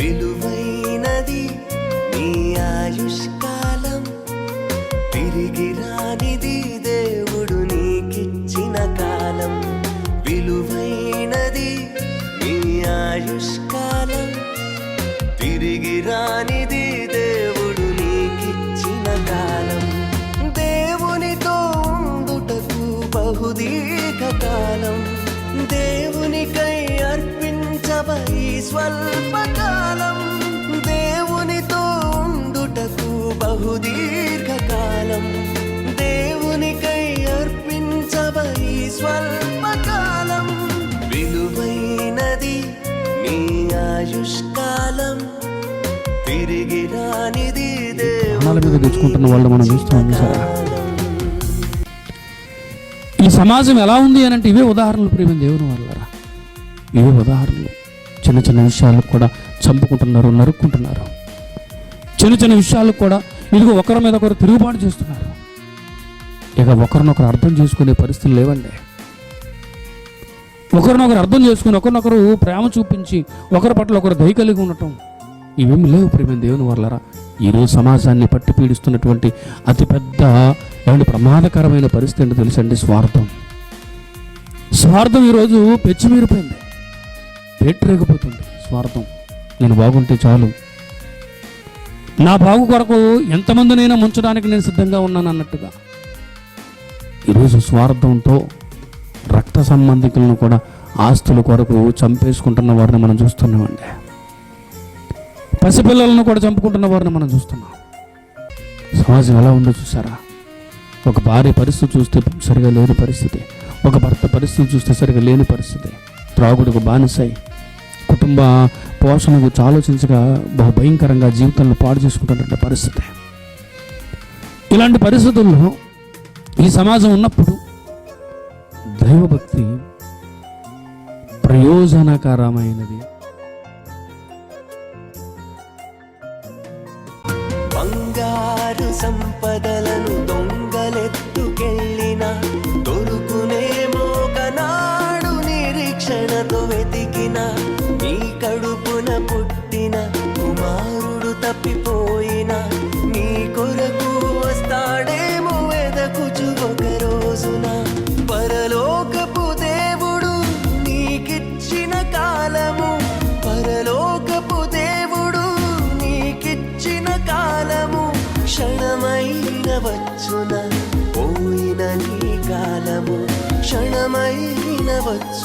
విలువైనది నీ ఆయుష్కాలం. తిరిగి రానిది దేవుడు నీకిచ్చిన కాలం. విలువైనది నీ ఆయుష్కాలం. తిరిగి రానిది దేవుడు నీకిచ్చిన కాలం. దేవునితో ఉండుటకు బహుదీర్ఘ కాలం. దేవునికై అర్పించబై స్వల్పకాలం. ఆయుష్కాలం తిరిగి రానిది ప్రాణాల మీద తెచ్చుకుంటున్న వాళ్ళు మనం చూస్తున్నాం సార్ ఈ సమాజం ఎలా ఉంది అని అంటే ఇవే ఉదాహరణలు ప్రేమ దేవుని వల్లరా ఇవే ఉదాహరణలు. చిన్న చిన్న విషయాలకు కూడా చంపుకుంటున్నారు నరుక్కుంటున్నారు. చిన్న చిన్న విషయాలకు కూడా ఇదిగో ఒకరి మీద ఒకరు తిరుగుబాటు చేస్తున్నారు. ఇక ఒకరినొకరు అర్థం చేసుకునే పరిస్థితులు లేవండి. ఒకరినొకరు అర్థం చేసుకుని ఒకరినొకరు ప్రేమ చూపించి ఒకరి పట్ల ఒకరు దయ కలిగి ఉండటం. ఇవేమి లేవు ప్రేమ దేవుని వల్లరా ఈరోజు సమాజాన్ని పట్టి పీడిస్తున్నటువంటి అతిపెద్ద ఏమంటే ప్రమాదకరమైన పరిస్థితి అంటే తెలుసండి? స్వార్థం. స్వార్థం ఈరోజు పెచ్చిమీరిపోయింది. పెట్టరేగిపోతుంది స్వార్థం. నేను బాగుంటే చాలు. నా బాగు కొరకు ఎంతమందినైనా ముంచడానికి నేను సిద్ధంగా ఉన్నాను అన్నట్టుగా ఈరోజు స్వార్థంతో రక్త సంబంధికులను కూడా ఆస్తుల కొరకు చంపేసుకుంటున్న వారిని మనం చూస్తున్నామండి. పసిపిల్లలను కూడా చంపుకుంటున్న వారిని మనం చూస్తున్నాం. సమాజం ఎలా ఉందో చూసారా ఒక భార్య పరిస్థితి చూస్తే సరిగా లేని పరిస్థితి. ఒక భర్త పరిస్థితి చూస్తే సరిగా లేని పరిస్థితి. త్రాగుడుకు బానిసై కుటుంబ పోషణకు ఆలోచించగా బహు భయంకరంగా జీవితంలో పాడు చేసుకుంటున్న పరిస్థితి. ఇలాంటి పరిస్థితుల్లో ఈ సమాజం ఉన్నప్పుడు దైవభక్తి ప్రయోజనకరమైనది. బంగారు సంపద వచ్చున పోయిన నీ కాలము క్షణమైన వచ్చు